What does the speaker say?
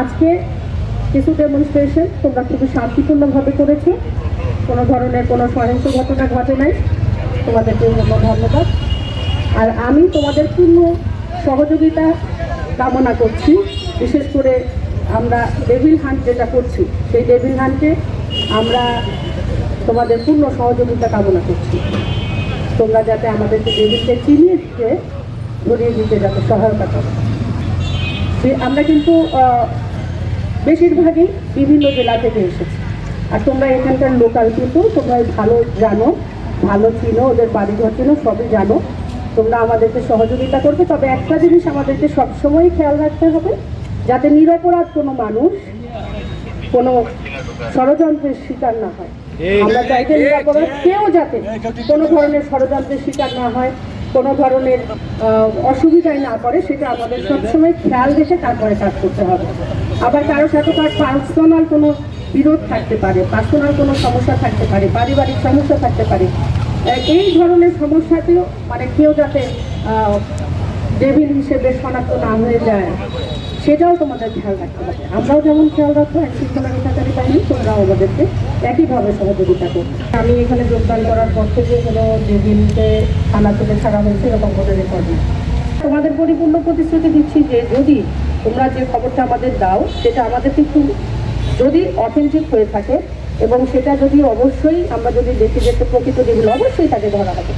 আজকে কিছু ডেমনস্ট্রেশন তোমরা খুবই শান্তিপূর্ণভাবে করেছ। কোনো ধরনের কোনো সহিংস ঘটনা ঘটে নাই। তোমাদেরকে ধন্যবাদ। আর আমি তোমাদের পূর্ণ সহযোগিতা কামনা করছি। বিশেষ করে আমরা ডেভিল হান্ট যেটা করছি, সেই ডেভিল হান্টে আমরা তোমাদের পূর্ণ সহযোগিতা কামনা করছি। তোমরা যাতে আমাদেরকে ডেভিলকে চিনিয়ে দিতে, ধরিয়ে দিতে যাতে সহায়তা করো। আমরা কিন্তু বেশিরভাগই বিভিন্ন জেলা থেকে এসেছে। আর তোমরা এখানকার লোকাল কিন্তু তোমরা ভালো জানো ভালো চিনো ওদের বাড়িঘর চিনো সবই জানো। তোমরা আমাদেরকে সহযোগিতা করবে তবে একটা জিনিস আমাদেরকে সবসময় খেয়াল রাখতে হবে যাতে নিরপরাধ কোনো মানুষ কোনো ষড়যন্ত্রের শিকার না হয়। আমরা চাইতে নিরাপরাধ কেউ যাতে কোনো ধরনের ষড়যন্ত্রের শিকার না হয়। কোনো ধরনের অসুবিধায় না পড়ে, সেটা আমাদের সবসময় খেয়াল রেখে তারপরে কাজ করতে হবে। আবার কারোর সাথে তার পার্সোনাল কোনো বিরোধ থাকতে পারে পার্সোনাল কোনো সমস্যা থাকতে পারে, পারিবারিক সমস্যা থাকতে পারে। এই ধরনের সমস্যাতেও মানে কেউ যাতে ডেভিল হিসেবে শনাক্ত না হয়ে যায়, সেটাও তোমাদের খেয়াল রাখতে হবে। আমরাও যেমন খেয়াল রাখব এক শৃঙ্খলা রক্ষাকারী বাহিনী তোমরাও আমাদেরকে একইভাবে সহযোগিতা করবে আমি এখানে যোগদান করার পর থেকে কোনো দিনকে থানা থেকে ছাড়া হয়েছে, এরকম কোনো রেকর্ড নেই। তোমাদের পরিপূর্ণ প্রতিশ্রুতি দিচ্ছি যে যদি তোমরা যে খবরটা আমাদের দাও, সেটা আমাদেরকে খুব যদি অথেন্টিক হয়ে থাকে এবং সেটা যদি অবশ্যই আমরা যদি দেখি যে প্রকৃত দিগুলো অবশ্যই তাকে ধরা হবে।